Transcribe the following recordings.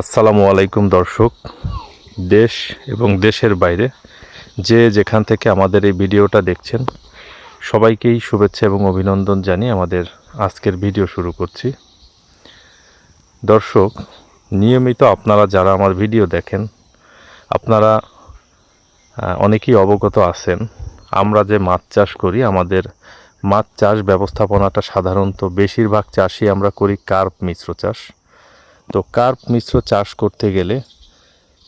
আসসালামু আলাইকুম দর্শক। দেশ এবং দেশের বাইরে যে যেখান থেকে আমাদের এই ভিডিওটা দেখছেন, সবাইকেই শুভেচ্ছা এবং অভিনন্দন জানিয়ে আমাদের আজকের ভিডিও শুরু করছি। দর্শক, নিয়মিত আপনারা যারা আমার ভিডিও দেখেন, আপনারা অনেকেই অবগত আছেন, আমরা যে মাছ চাষ করি, আমাদের মাছ চাষ ব্যবস্থাপনাটা সাধারণত বেশিরভাগ চাষই আমরা করি কার্প মিশ্র চাষ। তো কার্প মিশ্র চাষ করতে গেলে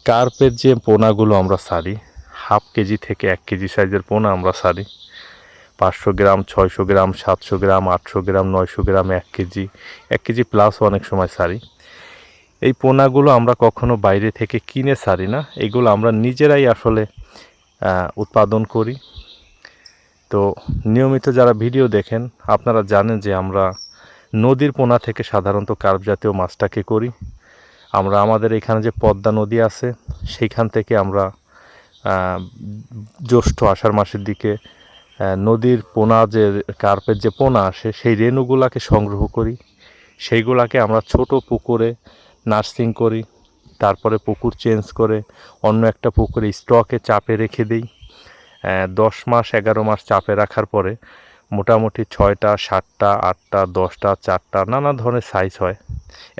কার্পের যে পোনাগুলো আমরা সারি, হাফ কেজি থেকে এক কেজি সাইজের পোনা আমরা সারি। পাঁচশো গ্রাম, ছয়শো গ্রাম, সাতশো গ্রাম, আটশো গ্রাম, নয়শো গ্রাম, এক কেজি এক কেজি প্লাস অনেক সময় সারি। এই পোনাগুলো আমরা কখনো বাইরে থেকে কিনে সারি না, এগুলো আমরা নিজেরাই আসলে উৎপাদন করি। তো নিয়মিত যারা ভিডিও দেখেন, আপনারা জানেন যে আমরা নদীর পোনা থেকে সাধারণত কার্প জাতীয় মাছটাকে করি। আমরা আমাদের এখানে যে পদ্মা নদী আছে, সেইখান থেকে আমরা জ্যৈষ্ঠ আষাঢ় মাসের দিকে নদীর পোনা যে কার্পের যে পোনা আসে, সেই রেণুগুলাকে সংগ্রহ করি। সেইগুলাকে আমরা ছোট পুকুরে নার্সিং করি, তারপরে পুকুর চেঞ্জ করে অন্য একটা পুকুরে স্টকে চাপে রেখে দিই। দশ মাস, এগারো মাস চাপে রাখার পরে মোটামুটি ছয়টা, সাতটা, আটটা, দশটা, চারটা নানা ধরনের সাইজ হয়।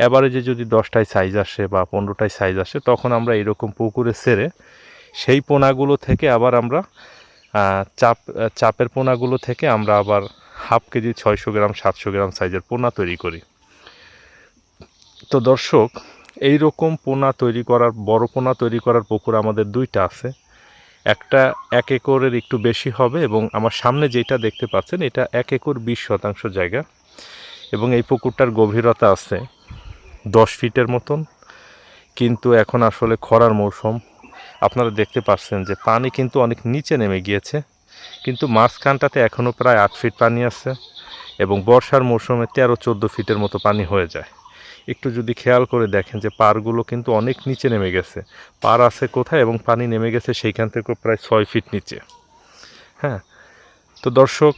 এবারে যে যদি দশটায় সাইজ আসে বা পনেরোটায় সাইজ আসে, তখন আমরা এরকম পুকুরে সেরে সেই পোনাগুলো থেকে আবার আমরা চাপ, চাপের পোনাগুলো থেকে আমরা আবার হাফ কেজি, ছয়শো গ্রাম, সাতশো গ্রাম সাইজের পোনা তৈরি করি। তো দর্শক এই রকম পোনা তৈরি করার, বড় পোনা তৈরি করার পুকুর আমাদের দুইটা আছে। একটা এক একরের একটু বেশি হবে এবং আমার সামনে যেটা দেখতে পাচ্ছেন, এটা এক একর বিশ শতাংশ জায়গা এবং এই পুকুরটার গভীরতা আছে দশ ফিটের মতন। কিন্তু এখন আসলে খরার মৌসুম। আপনারা দেখতে পাচ্ছেন যে পানি কিন্তু অনেক নিচে নেমে গিয়েছে। কিন্তু মাঝখানটাতে এখনও প্রায় আট ফিট পানি আছে এবং বর্ষার মৌসুমে তেরো চোদ্দ ফিটের মতো পানি হয়ে যায়। একটু যদি খেয়াল করে দেখেন যে পারগুলো কিন্তু অনেক নিচে নেমে গেছে। পার আছে কোথায় এবং পানি নেমে গেছে সেইখান থেকে প্রায় ছয় ফিট নিচে। হ্যাঁ? তো দর্শক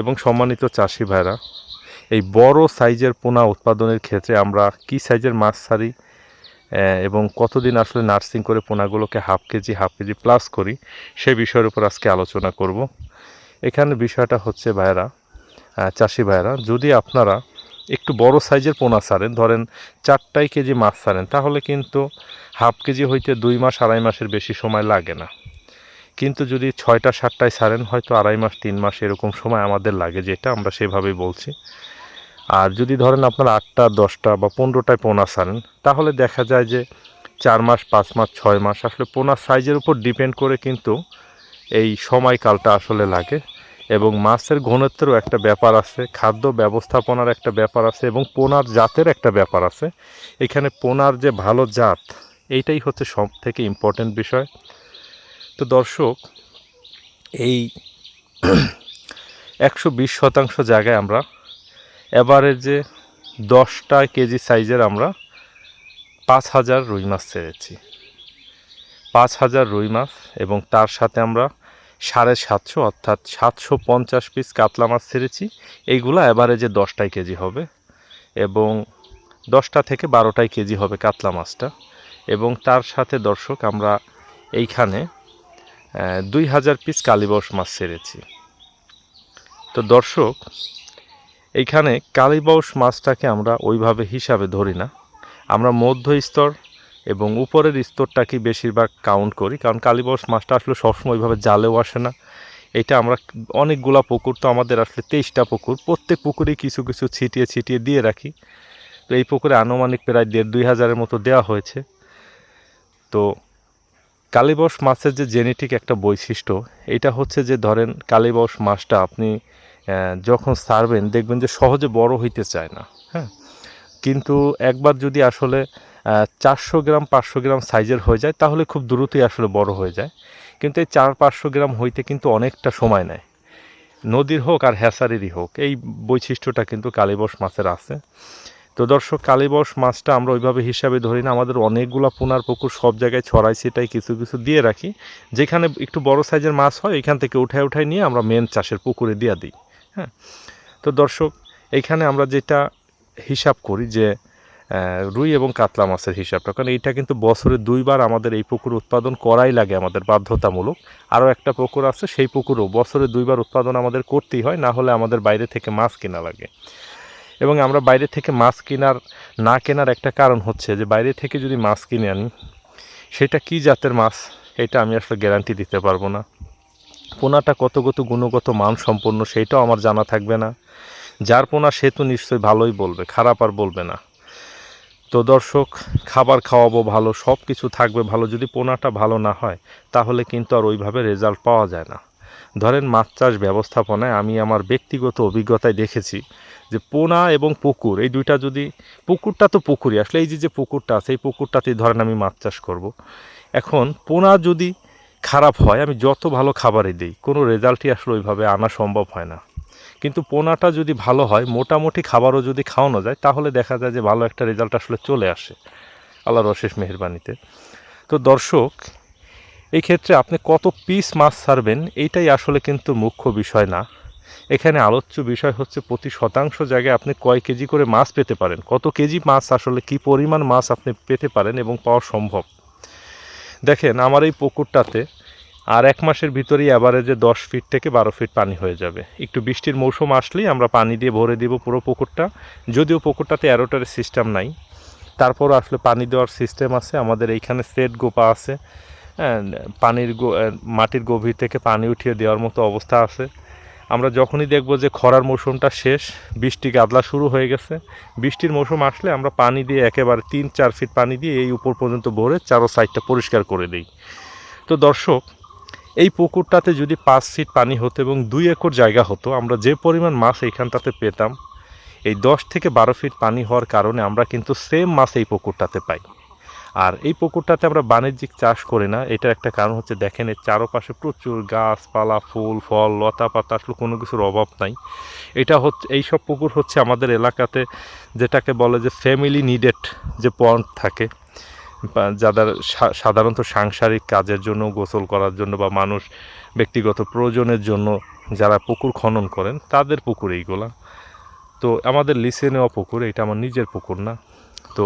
এবং সম্মানিত চাষি ভাইরা, এই বড় সাইজের পোনা উৎপাদনের ক্ষেত্রে আমরা কি সাইজের মাছ ছাড়ি এবং কতদিন আসলে নার্সিং করে পোনাগুলোকে half KG half KG plus করি, সে বিষয়ের উপর আজকে আলোচনা করব। এখানে বিষয়টা হচ্ছে ভাইরা চাষি ভাইরা, যদি আপনারা একটু বড় সাইজের পোনা ছাড়েন ধরেন চারটাই কেজি মাছ ছাড়েন তাহলে কিন্তু হাফ কেজি হইতে দুই মাস, আড়াই মাসের বেশি সময় লাগে না। কিন্তু যদি ছয়টা, সাতটায় ছাড়েন হয়তো আড়াই মাস, তিন মাস এরকম সময় আমাদের লাগে, যেটা আমরা সেভাবেই বলছি। আর যদি ধরেন আপনার আটটা, দশটা বা পনেরোটায় পোনা ছাড়েন তাহলে দেখা যায় যে চার মাস, পাঁচ মাস, ছয় মাস, আসলে পোনার সাইজের উপর ডিপেন্ড করে কিন্তু এই সময়কালটা আসলে লাগে। এবং মাছের ঘনত্বেরও একটা ব্যাপার আছে, খাদ্য ব্যবস্থাপনার একটা ব্যাপার আছে এবং পোনার জাতের একটা ব্যাপার আছে। এখানে পোনার যে ভালো জাত, এইটাই হচ্ছে সব থেকে ইম্পর্টেন্ট বিষয়। তো দর্শক, এই একশো বিশ শতাংশ জায়গায় আমরা এভারেজে দশটা কেজি সাইজের আমরা পাঁচ হাজার রুই মাছ ছেড়েছি। পাঁচ হাজার রুই মাছ এবং তার সাথে আমরা সাড়ে সাতশো অর্থাৎ সাতশো পঞ্চাশ পিস কাতলা মাছ ছেড়েছি। এইগুলো অ্যাভারেজে দশটাই কেজি হবে এবং দশটা থেকে বারোটাই কেজি হবে কাতলা মাছটা। এবং তার সাথে দর্শক, আমরা এইখানে দুই হাজার পিস কালীবস মাছ ছেড়েছি। তো দর্শক, এইখানে কালীবাউস মাছটাকে আমরা ওইভাবে হিসাবে ধরি না। আমরা মধ্য স্তর এবং উপরের স্তরটাকে বেশিরভাগ কাউন্ট করি? কারণ কালীবাউস মাছটা আসলে সবসময় ওইভাবে জালেও আসে না। এটা আমরা অনেকগুলা পুকুর, তো আমাদের আসলে তেইশটা পুকুর। প্রত্যেক পুকুরেই কিছু কিছু ছিটিয়ে ছিটিয়ে দিয়ে রাখি। তো এই পুকুরে আনুমানিক প্রায় দেড়, দুই হাজারের মতো দেওয়া হয়েছে। তো কালীবাউস মাছের যে জেনেটিক একটা বৈশিষ্ট্য, এটা হচ্ছে যে ধরেন কালীবাউস মাছটা আপনি যখন সারবেন, দেখবেন যে সহজে বড় হইতে চায় না। হ্যাঁ? কিন্তু একবার যদি আসলে চারশো গ্রাম, পাঁচশো গ্রাম সাইজের হয়ে যায়, তাহলে খুব দ্রুতই আসলে বড় হয়ে যায়। কিন্তু এই চার, পাঁচশো গ্রাম হইতে কিন্তু অনেকটা সময় নেয়। নদীর হোক আর হ্যাসারেরই হোক, এই বৈশিষ্ট্যটা কিন্তু কালীবস মাছের আছে। তো দর্শক কালীবস মাছটা আমরা ওইভাবে হিসাবে ধরি না, আমাদের অনেকগুলো পোনার পুকুর সব জায়গায় ছড়াই, সেটাই কিছু কিছু দিয়ে রাখি। যেখানে একটু বড় সাইজের মাছ হয়, এখান থেকে উঠায় উঠায় নিয়ে আমরা মেন চাষের পুকুরে দিয়ে দিই হ্যাঁ। তো দর্শক, এইখানে আমরা যেটা হিসাব করি যে রুই এবং কাতলা মাছের হিসাবটা। কারণ এইটা কিন্তু বছরে দুইবার আমাদের এই পুকুর উৎপাদন করাই লাগে আমাদের বাধ্যতামূলক। আরও একটা পুকুর আছে, সেই পুকুরও বছরে দুইবার উৎপাদন আমাদের করতেই হয়, না হলে আমাদের বাইরে থেকে মাছ কেনা লাগে। এবং আমরা বাইরে থেকে মাছ কেনার, না কেনার একটা কারণ হচ্ছে যে, বাইরে থেকে যদি মাছ কিনে আনি, সেটা কি জাতের মাছ, এটা আমি আসলে গ্যারান্টি দিতে পারব না। পোনাটা কত কত গুণগত মান সম্পন্ন সেটাও আমার জানা থাকবে না। যার পোনা সে তো নিশ্চয়ই ভালোই বলবে, খারাপ আর বলবে না। তো দর্শক, খাবার খাওয়াবো ভালো সব কিছু থাকবে ভালো, যদি পোনাটা ভালো না হয়, তাহলে কিন্তু আর ওইভাবে রেজাল্ট পাওয়া যায় না ধরেন মাছ চাষ ব্যবস্থাপনায় আমি আমার ব্যক্তিগত অভিজ্ঞতায় দেখেছি যে পোনা এবং পুকুর, এই দুইটা যদি, পুকুরটা তো পুকুরই, আসলে এই যে যে পুকুরটা আছে, এই পুকুরটাতেই ধরেন আমি মাছ চাষ করব। এখন পোনা যদি খারাপ হয়, আমি যত ভালো খাবারই দিই, কোনো রেজাল্টই আসলে ওইভাবে আনা সম্ভব হয় না কিন্তু পোনাটা যদি ভালো হয়, মোটামুটি খাবারও যদি খাওয়ানো যায়, তাহলে দেখা যায় যে ভালো একটা রেজাল্ট আসলে চলে আসে আল্লাহর অশেষ মেহরবানিতে। তো দর্শক, এই ক্ষেত্রে আপনি কত পিস মাছ ছাড়বেন, এইটাই আসলে কিন্তু মুখ্য বিষয় না। এখানে আলোচ্য বিষয় হচ্ছে প্রতি শতাংশ জায়গায় আপনি কয় কেজি করে মাছ পেতে পারেন, কত কেজি মাছ আসলে কি পরিমাণ মাছ আপনি পেতে পারেন এবং পাওয়া সম্ভব। দেখেন, আমার এই পুকুরটাতে আর এক মাসের ভিতরেই অ্যাভারেজে দশ ফিট থেকে বারো ফিট পানি হয়ে যাবে। একটু বৃষ্টির মৌসুম আসলেই আমরা পানি দিয়ে ভরে দিব পুরো পুকুরটা। যদিও পুকুরটাতে অ্যারোটারের সিস্টেম নাই। তারপর আসলে পানি দেওয়ার সিস্টেম আছে। আমাদের এইখানে সেট গোপা আছে। পানির মাটির গভীর থেকে পানি উঠিয়ে দেওয়ার মতো অবস্থা আছে। আমরা যখনই দেখব যে খরার মৌসুমটা শেষ, বৃষ্টি গাদলা শুরু হয়ে গেছে। বৃষ্টির মৌসুম আসলে আমরা পানি দিয়ে একেবারে তিন চার ফিট পানি দিয়ে এই উপর পর্যন্ত ভরে চারো সাইডটা পরিষ্কার করে দিই। তো দর্শক এই পুকুরটাতে যদি পাঁচ ফিট পানি হতো এবং দুই একর জায়গা হতো, আমরা যে পরিমাণ মাছ এইখানটাতে পেতাম, এই দশ থেকে বারো ফিট পানি হওয়ার কারণে আমরা কিন্তু সেম মাছ এই পুকুরটাতে পাই। আর এই পুকুরটাতে আমরা বাণিজ্যিক চাষ করি না, এটার একটা কারণ হচ্ছে দেখেন, এর চারপাশে প্রচুর গাছপালা, ফুল, ফল লতা পাতা আসলে কোনো কিছুর অভাব নাই। এটা হচ্ছে এইসব পুকুর হচ্ছে আমাদের এলাকাতে যেটাকে বলে যে ফ্যামিলি নিডেড যে পন্ড থাকে। যাদের সাধারণত সাংসারিক কাজের জন্য, গোসল করার জন্য বা মানুষ ব্যক্তিগত প্রয়োজনের জন্য যারা পুকুর খনন করেন, তাদের পুকুর এইগুলা। তো আমাদের লিসে নেওয়া পুকুর, এটা আমার নিজের পুকুর না। তো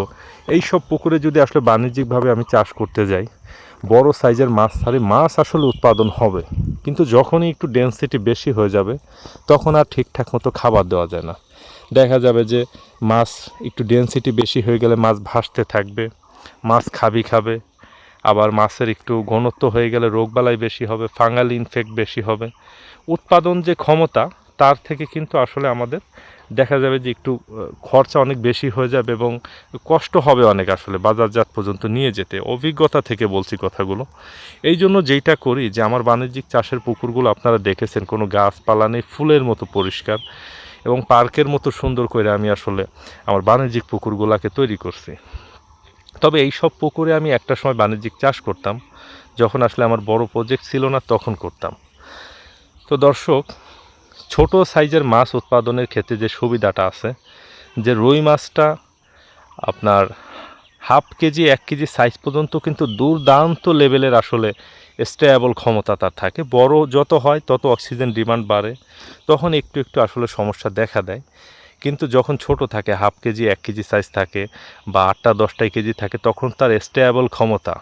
এই সব পুকুরে যদি আসলে বাণিজ্যিকভাবে আমি চাষ করতে যাই, বড় সাইজের মাছ ছাড়ি মাছ আসলে উৎপাদন হবে। কিন্তু যখনই একটু ডেন্সিটি বেশি হয়ে যাবে, তখন আর ঠিকঠাক মতো খাবার দেওয়া যায় না। দেখা যাবে যে মাছ একটু ডেন্সিটি বেশি হয়ে গেলে মাছ ভাসতে থাকবে। মাছ খাবি খাবে, আবার মাছের একটু ঘনত্ব হয়ে গেলে রোগবালাই বেশি হবে, ফাঙ্গাল ইনফেক্ট বেশি হবে। উৎপাদন যে ক্ষমতা, তার থেকে কিন্তু আসলে আমাদের দেখা যাবে যে একটু খরচা অনেক বেশি হয়ে যাবে এবং কষ্ট হবে অনেক আসলে বাজারজাত পর্যন্ত নিয়ে যেতে। অভিজ্ঞতা থেকে বলছি কথাগুলো। এই জন্য যেইটা করি যে আমার বাণিজ্যিক চাষের পুকুরগুলো আপনারা দেখেছেন, কোনো গাছপালা নেই, ফুলের মতো পরিষ্কার এবং পার্কের মতো সুন্দর করে আমি আসলে আমার বাণিজ্যিক পুকুরগুলোকে তৈরি করছি। তবে এই সব পুকুরে আমি একটা সময় বাণিজ্যিক চাষ করতাম, যখন আসলে আমার বড় প্রজেক্ট ছিল না, তখন করতাম। তো দর্শক, ছোট সাইজের মাছ উৎপাদনের ক্ষেত্রে যে সুবিধাটা আছে, যে রুই মাছটা আপনার হাফ কেজি, এক কেজি সাইজ পর্যন্ত কিন্তু দুর্দান্ত লেভেলের আসলে স্টেবল ক্ষমতা তার থাকে। বড় যত হয়, তত অক্সিজেন ডিমান্ড বাড়ে। তখন একটু একটু আসলে সমস্যা দেখা দেয়। কিন্তু যখন ছোট থাকে, হাফ কেজি, এক কেজি সাইজ থাকে বা আটটা দশটাই কেজি থাকে, তখন তার স্টেবল ক্ষমতা।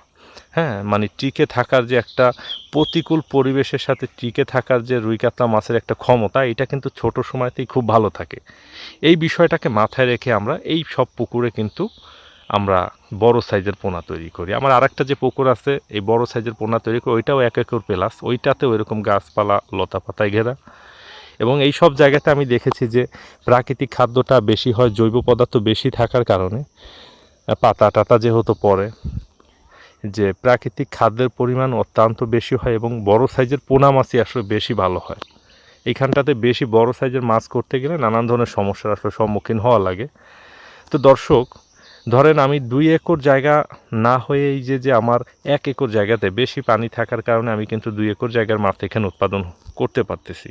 হ্যাঁ মানে টিকে থাকার যে একটা প্রতিকূল পরিবেশের সাথে টিকে থাকার যে রুই কাতলা মাছের একটা ক্ষমতা, এটা কিন্তু ছোট সময়তেই খুব ভালো থাকে। এই বিষয়টাকে মাথায় রেখে আমরা এই সব পুকুরে কিন্তু আমরা বড় সাইজের পোনা তৈরি করি। আমার আরেকটা যে পুকুর আছে, এই বড় সাইজের পোনা তৈরি করি, ওইটাও এক একর প্লাস ওইটাতেও এরকম গাছপালা লতা পাতায় ঘেরা। এবং এই সব জায়গাতে আমি দেখেছি যে প্রাকৃতিক খাদ্যটা বেশি হয়, জৈব পদার্থ বেশি থাকার কারণে পাতা টাতা যেহেতু পড়ে, যে প্রাকৃতিক খাদ্যের পরিমাণ অত্যন্ত বেশি হয় এবং বড় সাইজের পোনা মাছই আসলে বেশি ভালো হয়। এইখানটাতে বেশি বড় সাইজের মাছ করতে গেলে নানান ধরনের সমস্যার আসলে সম্মুখীন হওয়া লাগে। তো দর্শক ধরেন আমি দুই একর জায়গা না হয়ে এই যে যে আমার এক একর জায়গাতে বেশি পানি থাকার কারণে আমি কিন্তু দুই একর জায়গার মাছ এখানে উৎপাদন করতে পারতেছি।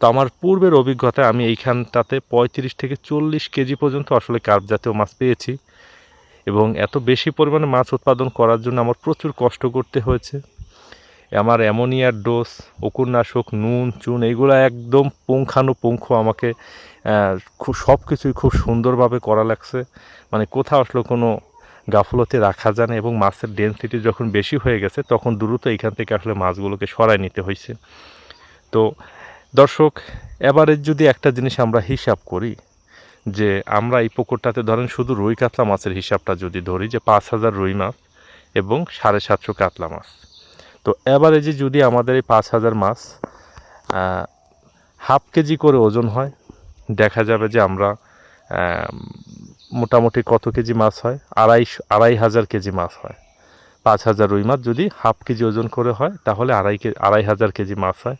তো আমার পূর্বের অভিজ্ঞতায় আমি এইখানটাতে পঁয়ত্রিশ থেকে চল্লিশ কেজি পর্যন্ত আসলে কার্প জাতীয় মাছ পেয়েছি এবং এত বেশি পরিমাণে মাছ উৎপাদন করার জন্য আমার প্রচুর কষ্ট করতে হয়েছে। আমার অ্যামোনিয়ার ডোজ অকুরনাশক নুন, চুন এইগুলো একদম পুঙ্খানুপুঙ্খ আমাকে খুব সব কিছুই খুব সুন্দরভাবে করা লাগছে। মানে কোথাও আসলে কোনো গাফলতে রাখা যায় না এবং মাছের ডেন্সিটি যখন বেশি হয়ে গেছে, তখন দ্রুত এখান থেকে আসলে মাছগুলোকে সরাই নিতে হয়েছে। তো দর্শক এবারের যদি একটা জিনিস আমরা হিসাব করি, যে আমরা এই পুকুরটাতে ধরেন শুধু রুই কাতলা মাছের হিসাবটা যদি ধরি, যে পাঁচ হাজার রুই মাছ এবং সাড়ে সাতশো কাতলা মাছ। তো এভারেজে যদি আমাদের এই পাঁচ হাজার মাছ হাফ কেজি করে ওজন হয় দেখা যাবে যে আমরা মোটামুটি কত কেজি মাছ হয়? আড়াই আড়াই হাজার কেজি মাছ হয়। পাঁচ হাজার রুই মাছ যদি হাফ কেজি ওজন করে হয়, তাহলে আড়াই কে, আড়াই হাজার কেজি মাছ হয়।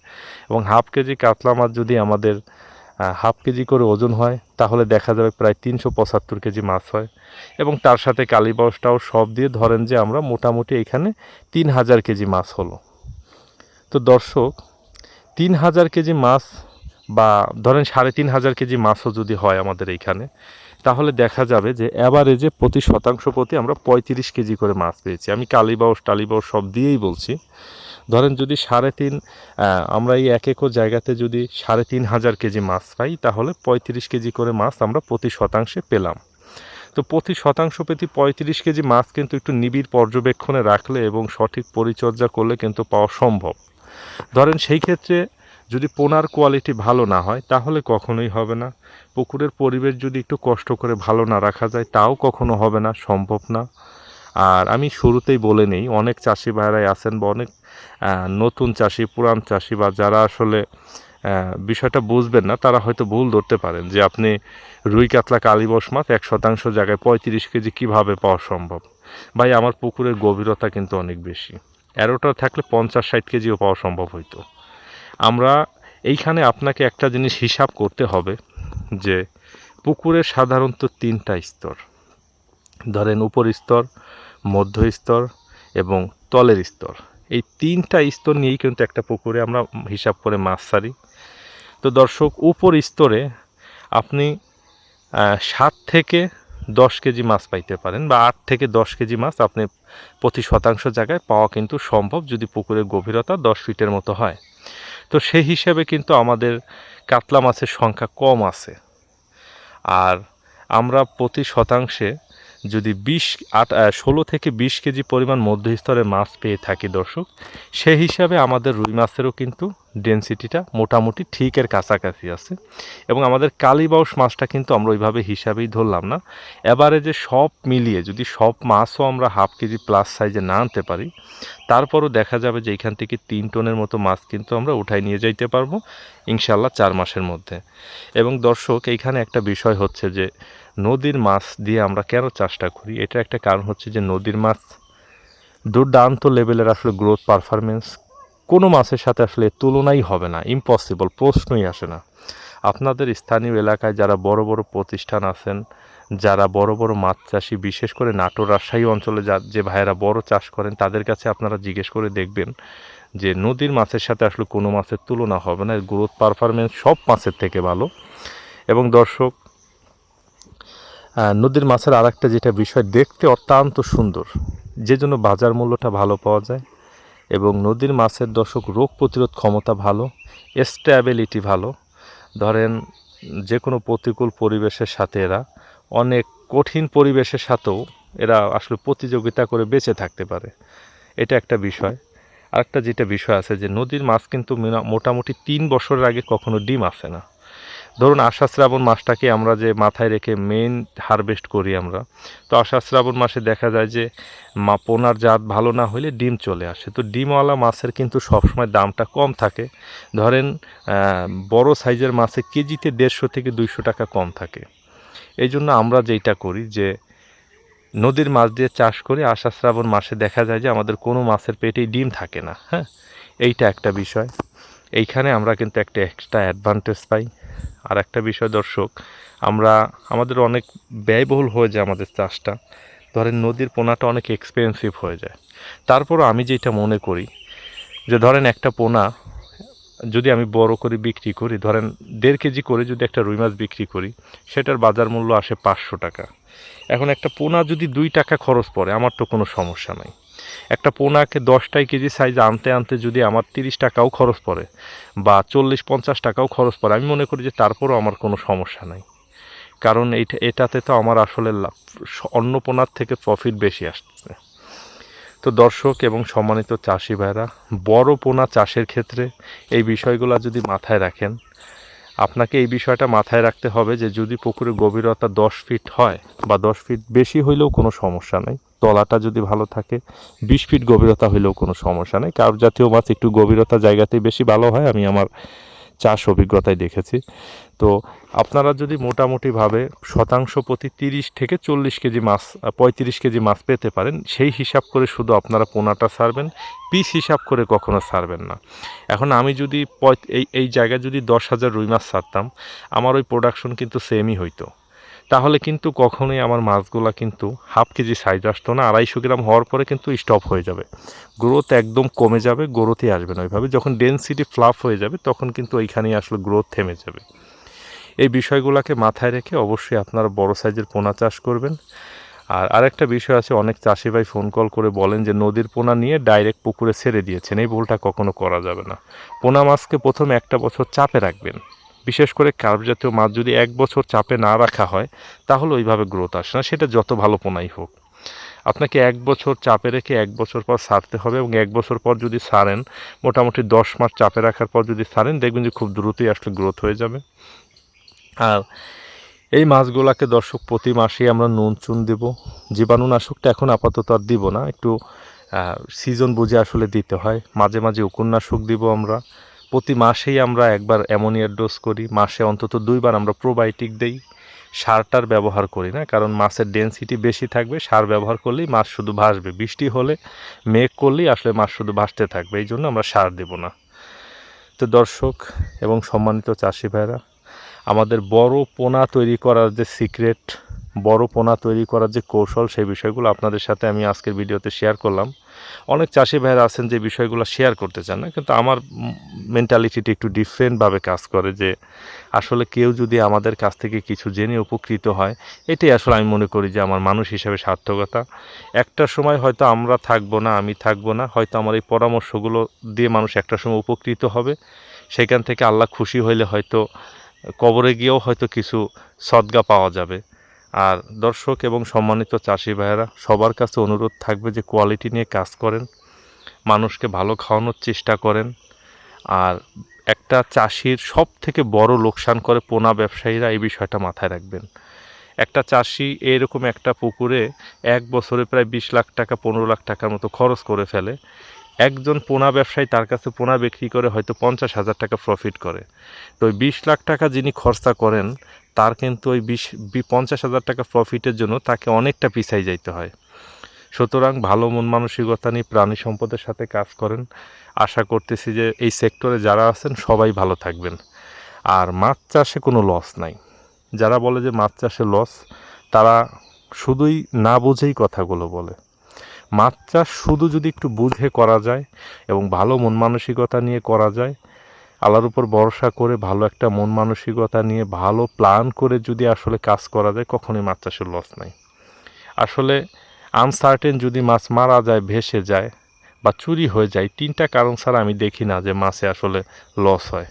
এবং হাফ কেজি কাতলা মাছ যদি আমাদের হাফ কেজি করে ওজন হয়, তাহলে দেখা যাবে প্রায় তিনশো পঁচাত্তর কেজি মাছ হয়। এবং তার সাথে কালীবাসটাও সব দিয়ে ধরেন যে আমরা মোটামুটি এখানে তিন হাজার কেজি মাছ হলো। তো দর্শক, তিন হাজার কেজি মাছ বা ধরেন সাড়ে তিন হাজার কেজি মাছও যদি হয় আমাদের এইখানে, তাহলে দেখা যাবে যে অ্যাভারেজে প্রতি শতাংশ প্রতি আমরা পঁয়ত্রিশ কেজি করে মাছ পেয়েছি। আমি কালীবাউস, টালিবাউস সব দিয়েই বলছি। ধরেন যদি সাড়ে তিন আমরা এই এক একর জায়গাতে যদি সাড়ে তিন হাজার কেজি মাছ পাই, তাহলে পঁয়ত্রিশ কেজি করে মাছ আমরা প্রতি শতাংশে পেলাম। তো প্রতি শতাংশ প্রতি পঁয়ত্রিশ কেজি মাছ কিন্তু একটু নিবিড় পর্যবেক্ষণে রাখলে এবং সঠিক পরিচর্যা করলে কিন্তু পাওয়া সম্ভব। ধরেন সেই ক্ষেত্রে যদি পোনার কোয়ালিটি ভালো না হয়, তাহলে কখনোই হবে না। পুকুরের পরিবেশ যদি একটু কষ্ট করে ভালো না রাখা যায়, তাও কখনো হবে না, সম্ভব না। আর আমি শুরুতেই বলে নেই, অনেক চাষি ভাইরাই আছেন বা অনেক নতুন চাষি, পুরান চাষি বা যারা আসলে বিষয়টা বুঝবেন না, তারা হয়তো ভুল ধরতে পারেন যে আপনি রুই, কাতলা কালীবস মাছ এক শতাংশ জায়গায় পঁয়ত্রিশ কেজি কীভাবে পাওয়া সম্ভব? ভাই, আমার পুকুরের গভীরতা কিন্তু অনেক বেশি। এরোটা থাকলে পঞ্চাশ, ষাট কেজিও পাওয়া সম্ভব হইতো। আমরা এইখানে আপনাকে একটা জিনিস হিসাব করতে হবে যে পুকুরের সাধারণত তিনটা স্তর, ধরেন উপর স্তর, মধ্য স্তর এবং তলের স্তর। এই তিনটা স্তর নিয়েই কিন্তু একটা পুকুরে আমরা হিসাব করে মাছ ছাড়ি তো দর্শক, উপর স্তরে আপনি সাত থেকে দশ কেজি মাছ পাইতে পারেন বা আট থেকে দশ কেজি মাছ আপনি প্রতি শতাংশ জায়গায় পাওয়া কিন্তু সম্ভব যদি পুকুরের গভীরতা দশ ফিটের মতো হয়। তো সেই হিসাবে কিন্তু আমাদের কাতলা মাছের সংখ্যা কম আছে। আর আমরা প্রতি শতাংশে যদি বিশ, আট ষোলো থেকে বিশ কেজি পরিমাণ মধ্যস্তরের মাছ পেয়ে থাকি দর্শক, সেই হিসাবে আমাদের রুই মাছেরও কিন্তু ডেনসিটিটা মোটামুটি ঠিকের কাছাকাছি আছে। এবং আমাদের কালীবাউস মাছটা কিন্তু আমরা ওইভাবে হিসাবেই ধরলাম না। এবারে যে সব মিলিয়ে, যদি সব মাছও আমরা হাফ কেজি প্লাস সাইজে না আনতে পারি, তারপরও দেখা যাবে যে এখান থেকে তিন টনের মতো মাছ কিন্তু আমরা উঠাই নিয়ে যাইতে পারব ইনশাল্লাহ চার মাসের মধ্যে। এবং দর্শক, এইখানে একটা বিষয় হচ্ছে যে নদীর মাছ দিয়ে আমরা কেন চাষটা করি? এটা একটা কারণ হচ্ছে যে নদীর মাছ দুর্দান্ত লেভেলের আসলে গ্রোথ পারফরমেন্স কোনো মাছের সাথে আসলে তুলনাই হবে না ইম্পসিবল প্রশ্নই আসে না। আপনাদের স্থানীয় এলাকায় যারা বড় বড় প্রতিষ্ঠান আছেন, যারা বড় বড় মাছ চাষি, বিশেষ করে নাটোর রাজশাহী অঞ্চলে যা, যে ভাইয়েরা বড় চাষ করেন, তাদের কাছে আপনারা জিজ্ঞেস করে দেখবেন যে নদীর মাছের সাথে আসলে কোনো মাছের তুলনা হবে না গ্রোথ পারফরমেন্স সব মাছের থেকে ভালো। এবং দর্শক নদীর মাছের আর একটা যেটা বিষয়, দেখতে অত্যন্ত সুন্দর। যে জন্য বাজার মূল্যটা ভালো পাওয়া যায় এবং নদীর মাছের দর্শক রোগ প্রতিরোধ ক্ষমতা ভালো স্ট্যাবিলিটি ভালো। ধরেন যে কোনো প্রতিকূল পরিবেশের সাথে এরা, অনেক কঠিন পরিবেশের সাথেও এরা আসলে প্রতিযোগিতা করে বেঁচে থাকতে পারে। এটা একটা বিষয়। আরেকটা যেটা বিষয় আছে যে, নদীর মাছ কিন্তু মোটামুটি তিন বছরের আগে কখনো ডিম আসে না। ধরুন আষাঢ় শ্রাবণ মাসটাকে আমরা যে মাথায় রেখে মেন হারভেস্ট করি আমরা, তো আষাঢ় শ্রাবণ মাসে দেখা যায় যে মা পোনার জাত ভালো না হলে ডিম চলে আসে। তো ডিমওয়ালা মাছের কিন্তু সবসময় দামটা কম থাকে। ধরেন বড় সাইজের মাছে কেজিতে দেড়শো থেকে দুইশো টাকা কম থাকে। এই জন্য আমরা যেটা করি যে নদীর মাছ দিয়ে চাষ করি। আষাঢ় শ্রাবণ মাসে দেখা যায় যে আমাদের কোনো মাছের পেটেই ডিম থাকে না হ্যাঁ? এইটা একটা বিষয়। এইখানে আমরা কিন্তু একটা এক্সট্রা অ্যাডভান্টেজ পাই। আর একটা বিষয়, দর্শক, আমরা আমাদের অনেক ব্যয়বহুল হয়ে যায় আমাদের চাষটা। ধরেন নদীর পোনাটা অনেক এক্সপেন্সিভ হয়ে যায়। তারপরও আমি যেটা মনে করি, যে ধরেন একটা পোনা যদি আমি বড় করে বিক্রি করি, ধরেন দেড় কেজি করে যদি একটা রুই মাছ বিক্রি করি, সেটার বাজার মূল্য আসে পাঁচশো টাকা। এখন একটা পোনা যদি দুই টাকা খরচ পড়ে, আমার তো কোনো সমস্যা নাই। একটা পোনাকে দশটাই কেজি সাইজ আনতে আনতে যদি আমার তিরিশ টাকাও খরচ পড়ে বা চল্লিশ পঞ্চাশ টাকাও খরচ পড়ে, আমি মনে করি যে তারপরও আমার কোনো সমস্যা নাই। কারণ এইটা, এটাতে তো আমার আসলে লাভ অন্য পোনার থেকে প্রফিট বেশি আসছে। তো দর্শক এবং সম্মানিত চাষি ভাইরা, বড় পোনা চাষের ক্ষেত্রে এই বিষয়গুলো যদি মাথায় রাখেন, আপনাকে এই বিষয়টা মাথায় রাখতে হবে যে যদি পুকুরের গভীরতা দশ ফিট হয় বা দশ ফিট বেশি হইলেও কোনো সমস্যা নেই। তলাটা যদি ভালো থাকে, বিশ ফিট গভীরতা হইলেও কোনো সমস্যা নেই। কার জাতীয় মাছ একটু গভীরতা জায়গাতেই বেশি ভালো হয়, আমি আমার চাষ অভিজ্ঞতায় দেখেছি। তো আপনারা যদি মোটামুটিভাবে শতাংশ প্রতি তিরিশ থেকে চল্লিশ কেজি মাছ, পঁয়ত্রিশ কেজি মাছ পেতে পারেন, সেই হিসাব করে শুধু আপনারা পোনাটা ছাড়বেন পিস হিসাব করে কখনো ছাড়বেন না। এখন আমি যদি এই এই জায়গায় যদি দশ হাজার রুই মাছ ছাড়তাম আমার ওই প্রোডাকশন কিন্তু সেমই হইতো। তাহলে কিন্তু কখনোই আমার মাছগুলো কিন্তু হাফ কেজি সাইজ আসতো না। আড়াইশো গ্রাম হওয়ার পরে কিন্তু স্টপ হয়ে যাবে। গ্রোথ একদম কমে যাবে গ্রোথই আসবে না। ওইভাবে যখন ডেনসিটি ফ্লাফ হয়ে যাবে, তখন কিন্তু ওইখানেই আসলে গ্রোথ থেমে যাবে। এই বিষয়গুলোকে মাথায় রেখে অবশ্যই আপনারা বড় সাইজের পোনা চাষ করবেন। আর আরেকটা বিষয় আছে, অনেক চাষি ভাই ফোন কল করে বলেন যে, নদীর পোনা নিয়ে ডাইরেক্ট পুকুরে ছেড়ে দিয়েছেন। এই ভুলটা কখনো করা যাবে না। পোনা মাছকে প্রথমে একটা বছর চাপে রাখবেন। বিশেষ করে কার্প জাতীয় মাছ যদি এক বছর চাপে না রাখা হয়, তাহলে ওইভাবে গ্রোথ আসে না। সেটা যত ভালো পোনাই হোক। আপনাকে এক বছর চাপে রেখে এক বছর পর সারতে হবে এবং এক বছর পর যদি সারেন, মোটামুটি দশ মাস চাপে রাখার পর যদি সারেন, দেখবেন যে খুব দ্রুতই আসলে গ্রোথ হয়ে যাবে। আর এই মাছগুলাকে দর্শক, প্রতি মাসেই আমরা নুন, চুন দেব। জীবাণুনাশকটা এখন আপাতত আর দিব না। একটু সিজন বুঝে আসলে দিতে হয়। মাঝে মাঝে উপন্যাসক দিব আমরা। প্রতি মাসেই আমরা একবার অ্যামোনিয়ার ডোজ করি। মাসে অন্তত দুইবার আমরা প্রোবায়োটিক দেই। সারটার ব্যবহার করি না, কারণ মাছের ডেনসিটি বেশি থাকবে। সার ব্যবহার করলেই মাছ শুধু ভাসবে। বৃষ্টি হলে, মেঘ করলেই আসলে মাছ শুধু ভাসতে থাকবে। এই জন্য আমরা সার দেব না। তো দর্শক এবং সম্মানিত চাষি ভাইরা, আমাদের বড় পোনা তৈরি করার যে সিক্রেট, বড় পোনা তৈরি করার যে কৌশল, সেই বিষয়গুলো আপনাদের সাথে আমি আজকের ভিডিওতে শেয়ার করলাম। অনেক চাষি ভাইরা আছেন যে বিষয়গুলো শেয়ার করতে চান না, কিন্তু আমার মেন্টালিটিটা একটু ডিফারেন্টভাবে কাজ করে যে আসলে কেউ যদি আমাদের কাছ থেকে কিছু জেনে উপকৃত হয়, এটাই আসলে আমি মনে করি যে আমার মানুষ হিসেবে সার্থকতা। একটা সময় হয়তো আমরা থাকব না, আমি থাকব না, হয়তো আমার এই পরামর্শগুলো দিয়ে মানুষ একটা সময় উপকৃত হবে। সেখান থেকে আল্লাহ খুশি হইলে হয়তো কবরে গিয়েও হয়তো কিছু সদগা পাওয়া যাবে। আর দর্শক এবং সম্মানিত চাষি ভাইয়েরা, সবার কাছে অনুরোধ থাকবে যে কোয়ালিটি নিয়ে কাজ করেন, মানুষকে ভালো খাওয়ানোর চেষ্টা করেন। আর একটা চাষির সব থেকে বড় লোকসান করে পোনা ব্যবসায়ীরা এই বিষয়টা মাথায় রাখবেন। একটা চাষি এরকম একটা পুকুরে এক বছরে প্রায় বিশ লাখ টাকা, পনেরো লাখ টাকার মতো খরচ করে ফেলে। একজন পোনা ব্যবসায়ী তার কাছে পোনা বিক্রি করে হয়তো পঞ্চাশ হাজার টাকা প্রফিট করে। তো ওই বিশ লাখ টাকা যিনি খরচা করেন তার কিন্তু ওই বিশ পঞ্চাশ হাজার টাকা প্রফিটের জন্য তাকে অনেকটা পিছাই যাইতে হয়। সুতরাং ভালো মন মানসিকতা নিয়ে প্রাণী সম্পদের সাথে কাজ করেন। আশা করতেছি যে এই সেক্টরে যারা আছেন সবাই ভালো থাকবেন। আর মাছ চাষে কোনো লস নাই। যারা বলে যে মাছ চাষে লস তারা শুধুই না বুঝেই কথাগুলো বলে। মাছ চাষ শুধু যদি একটু বুঝে করা যায় এবং ভালো মন মানসিকতা নিয়ে করা যায় আল্লাহর উপর ভরসা করে ভালো একটা মন মানসিকতা নিয়ে ভালো প্ল্যান করে যদি আসলে কাজ করা যায়, কখনোই মাছ চাষের লস নাই। আসলে আনসার্টেন যদি মাছ মারা যায়, ভেসে যায় বা চুরি হয়ে যায়, তিনটা কারণ ছাড়া আমি দেখি না যে মাছে আসলে লস হয়।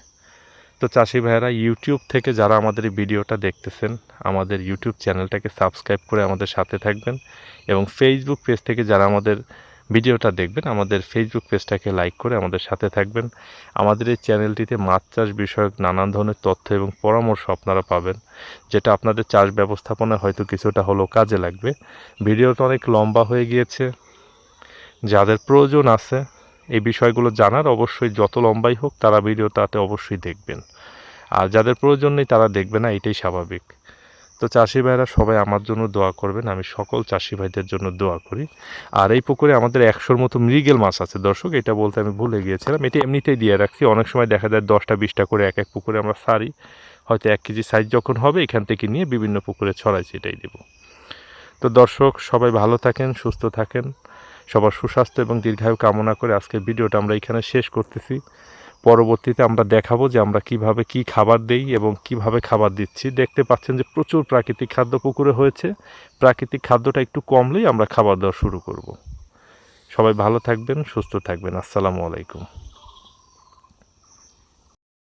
তো চাষি ভাইয়েরা ইউটিউব থেকে যারা আমাদের ভিডিওটা দেখতেছেন, আমাদের ইউটিউব চ্যানেলটাকে সাবস্ক্রাইব করে আমাদের সাথে থাকবেন এবং ফেসবুক পেজ থেকে যারা আমাদের ভিডিওটা দেখবেন, আমাদের ফেসবুক পেজটাকে লাইক করে আমাদের সাথে থাকবেন। আমাদের এই চ্যানেলটিতে মাছ চাষ বিষয়ক নানান ধরনের তথ্য এবং পরামর্শ আপনারা পাবেন, যেটা আপনাদের চাষ ব্যবস্থাপনায় হয়তো কিছুটা হলেও কাজে লাগবে। ভিডিওটা অনেক লম্বা হয়ে গিয়েছে। যাদের প্রয়োজন আছে এই বিষয়গুলো জানার অবশ্যই যত লম্বাই হোক তারা ভিডিওটাতে অবশ্যই দেখবেন। আর যাদের প্রয়োজন নেই তারা দেখবে না, এটাই স্বাভাবিক। তো চাষি ভাইরা সবাই আমার জন্য দোয়া করবেন, আমি সকল চাষি ভাইদের জন্য দোয়া করি। আর এই পুকুরে আমাদের একশোর মতো মৃগেল মাছ আছে দর্শক, এটা বলতে আমি ভুলে গিয়েছিলাম, এটি এমনিতেই দিয়ে রাখছি। অনেক সময় দেখা যায় দশটা, বিশটা করে এক এক পুকুরে আমরা সারি, হয়তো এক কেজি সাইজ যখন হবে এখান থেকে নিয়ে বিভিন্ন পুকুরে ছড়াই সেটাই দেব। তো দর্শক, সবাই ভালো থাকেন, সুস্থ থাকেন, সবার সুস্বাস্থ্য এবং দীর্ঘায়ু কামনা করে আজকের ভিডিওটা আমরা এখানে শেষ করতেছি। পরবর্তীতে আমরা দেখাবো যে আমরা কীভাবে কি খাবার দেই এবং কীভাবে খাবার দিচ্ছি। দেখতে পাচ্ছেন যে প্রচুর প্রাকৃতিক খাদ্য পুকুরে হয়েছে। প্রাকৃতিক খাদ্যটা একটু কমলেই আমরা খাবার দেওয়া শুরু করব। সবাই ভালো থাকবেন, সুস্থ থাকবেন। আসসালামু আলাইকুম।